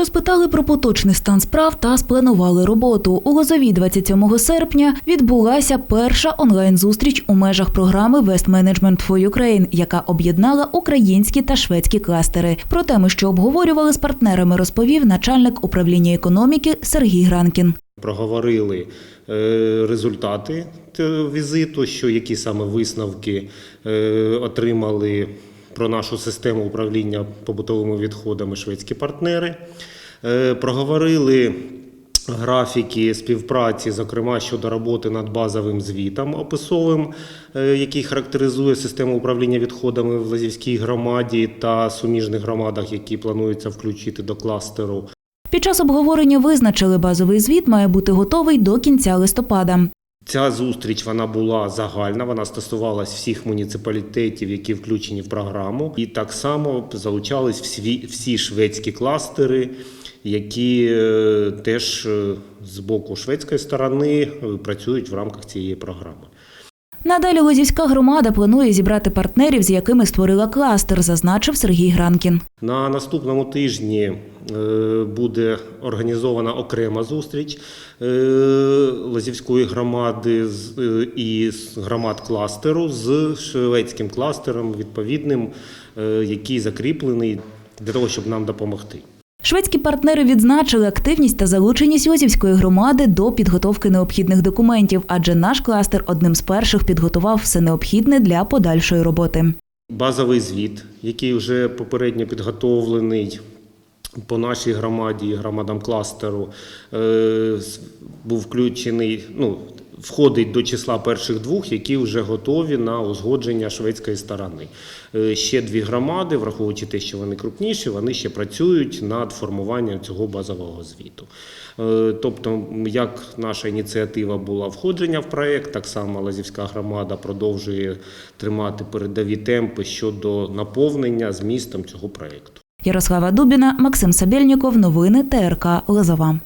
Розпитали про поточний стан справ та спланували роботу. У Лозовій 27 серпня відбулася перша онлайн-зустріч у межах програми West Management for Ukraine, яка об'єднала українські та шведські кластери. Про теми, що обговорювали з партнерами, розповів начальник управління економіки Сергій Гранкін. Проговорили е, результати візиту, що які саме висновки е, отримали про нашу систему управління побутовими відходами шведські партнери. Е, Проговорили графіки співпраці, зокрема щодо роботи над базовим звітом описовим, е, який характеризує систему управління відходами в Лазівській громаді та суміжних громадах, які планується включити до кластеру. Під час обговорення визначили, базовий звіт має бути готовий до кінця листопада. Ця зустріч вона була загальна, вона стосувалась всіх муніципалітетів, які включені в програму, і так само залучались всі, всі шведські кластери, які е, теж е, з боку шведської сторони е, працюють в рамках цієї програми. Надалі Лозівська громада планує зібрати партнерів, з якими створила кластер, зазначив Сергій Гранкін. На наступному тижні е, буде організована окрема зустріч е, Лазівської громади е, і громад кластеру з шведським кластером відповідним, який закріплений для того, щоб нам допомогти. Шведські партнери відзначили активність та залученість Лозівської громади до підготовки необхідних документів, адже наш кластер одним з перших підготував все необхідне для подальшої роботи. Базовий звіт, який вже попередньо підготовлений по нашій громаді, і громадам кластеру, е, був включений, ну, входить до числа перших двох, які вже готові на узгодження шведської сторони. Е, Ще дві громади, враховуючи те, що вони крупніші, вони ще працюють над формуванням цього базового звіту. Е, Тобто, як наша ініціатива була входження в проект, так само Лазівська громада продовжує тримати передові темпи щодо наповнення змістом цього проекту. Ярослава Дубіна, Максим Сабєльніков. Новини ТРК Лозова.